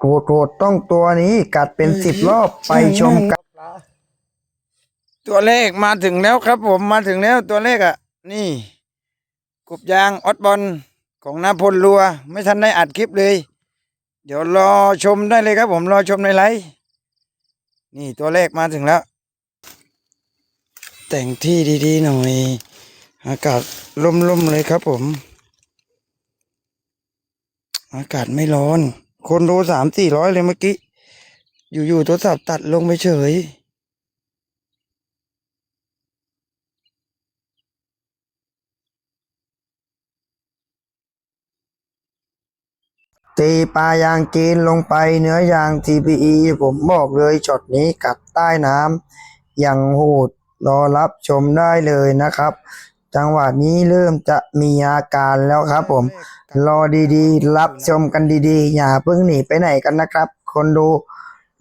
โหดโหดต้องตัวนี้กัดเป็นสิบรอบไปชมกัน ตัวเลขมาถึงแล้วครับผมมาถึงแล้วตัวเลขอะ นี่ กบยางออดบอลของนาพลรัว ไม่ทันได้อัดคลิปเลย เดี๋ยวรอชมได้เลยครับผมรอชมในไลฟ์นี่ตัวเลขมาถึงแล้ว แต่งที่ดีๆหน่อย อากาศร่มๆเลยครับผม อากาศไม่ร้อน คนโดูสามสี่ร้อยเลยเมื่อกี้ อยู่ๆโทรศัพท์ตัดลงไปเฉย ตีปลายางจีนลงไปเนื้อยาง TPE ผมบอกเลยช็อตนี้กัดใต้น้ำอย่างโหดรอรับชมได้เลยนะครับ จังหวะนี้เริ่มจะมีอาการแล้วครับผม รอดีๆ รับชมกันดีๆ อย่าเพิ่งหนีไปไหนกันนะครับ คนดู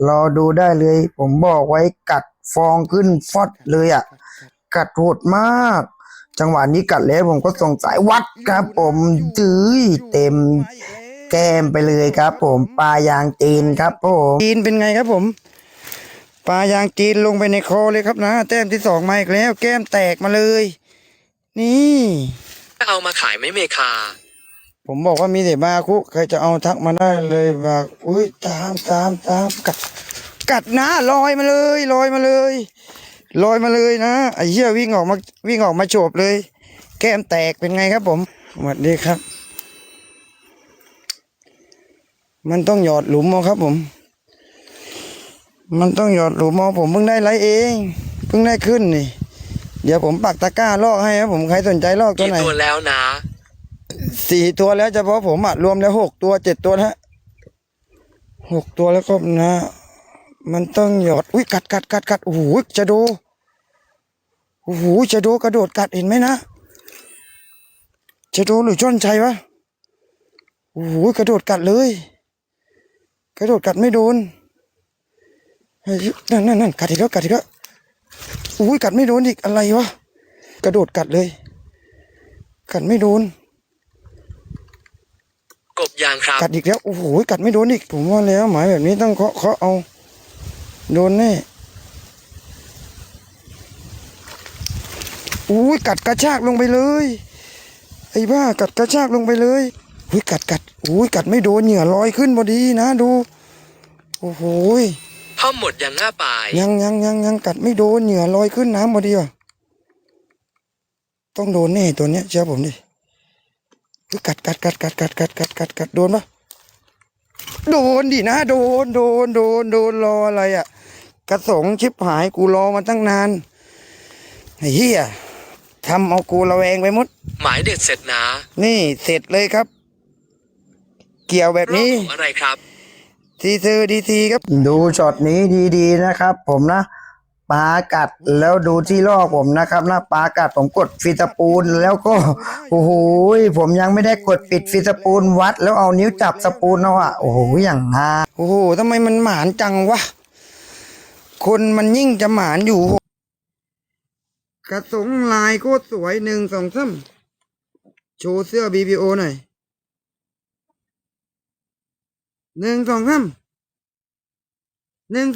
รอดูได้เลย ผมบอกไว้กัดฟองขึ้นฟอดเลยอะ กัดโหดมาก จังหวะนี้กัดแล้วผมก็สงสายวัดครับผมจื้ยเต็มแก้มไปเลยครับ ผมปลายางจีนครับผมจีนเป็นไงครับผมปลายางจีนลงไปในคอเลยครับนะ แต้มที่สองมาอีกแล้ว แก้มแตกมาเลย นี่เอามาขายไหม่เมคา ผมบอกว่ามีแต่บาคุใครจะเอาทักมาได้เลยบาอุ้ยตามตามตามกัด กัดนะลอยมาเลยลอยมาเลยลอยมาเลยนะไอ้เหี้ยวิ่งออกมาวิ่งออกมาโฉบเลย แก้มแตกเป็นไงครับผมสวัสดีครับ มันต้องหยอดหลุมเอาครับผม มันต้องหยอดหลุมเอาผมเพิ่งได้ไล่เอง เพิ่งได้ขึ้นนี่ เดี๋ยวผมปักตะกร้าลอกให้ครับผมใครสนใจลอกตัวกี่ไหนตัวแล้วนะ สี่ตัวแล้วเฉพาะผมอะรวมแล้วหกตัวเจ็ดตัวนะฮะหกตัวแล้วก็นะ มันต้องหยอดอุ้ยกัดกัดกัดกัดโอ้โหจะดูโอ้โหจะดูกระโดดกัดเห็นไหมนะจะดูหรือจ้นชัยวะโอ้โหกระโดดกัดเลย กระโดดกัดไม่โดนเฮ้ยนั่นนั่นนั่นกัดอีกแล้วกัดอีกแล้วโอ้ยกัดไม่โดนอีกอะไรวะ กระโดดกัดเลย กัดไม่โดน กบยางครับ กัดอีกแล้ว โอ้โห กัดไม่โดนอีก ผมว่าแล้ว หมายแบบนี้ต้องเคาะเคาะเอา โดนแน่อุ้ยกัดกระชากลงไปเลย ไอ้บ้ากัดกระชากลงไปเลยอุ้ยกัดกัดอุ้ยกัดไม่โดนเหงื่อลอยขึ้นพอดีนะดู โอ้โห ยห้อมหมดยังหน้าปลาย ยังยังยังยังกัดไม่โดนเหงื่อลอยขึ้นน้ำพอดีว่ะต้องโดนแน่ตัวเนี้ยเชื่อผมดิเฮ้ยกัดกัดกัดกัดกัดกัดกัดกัดกัดโดนปะโดนดินะ โดนโดนโดนโดนรออะไรอะ กระสงชิบหายกูรอมาตั้งนานไอ้เหี้ยทำเอากูระแวงไปหมด หมายเด็ดเสร็จนะ นี่เสร็จเลยครับ เกี่ยวแบบนี้รอบของอะไรครับ ทีเซอร์ดีทีครับ ดูช็อตนี้ดีๆนะครับ ผมนะปลากัดแล้วดูที่ลอกผมนะครับนะปลากัดผมกดฟิตาปูนแล้วก็โอ้โหผมยังไม่ได้กดปิดฟิตาปูนวัด แล้วเอานิ้วจับสปูนเอาอะโอ้โหอย่างฮาโอ้โหทำไมมันหมานจังวะคนมันยิ่งจะหมานอยู่ กระสงลายโคตรสวยหนึ่งสองสามโชว์เสื้อ BBO หน่อย หนึ่งสองสามหนึ่ง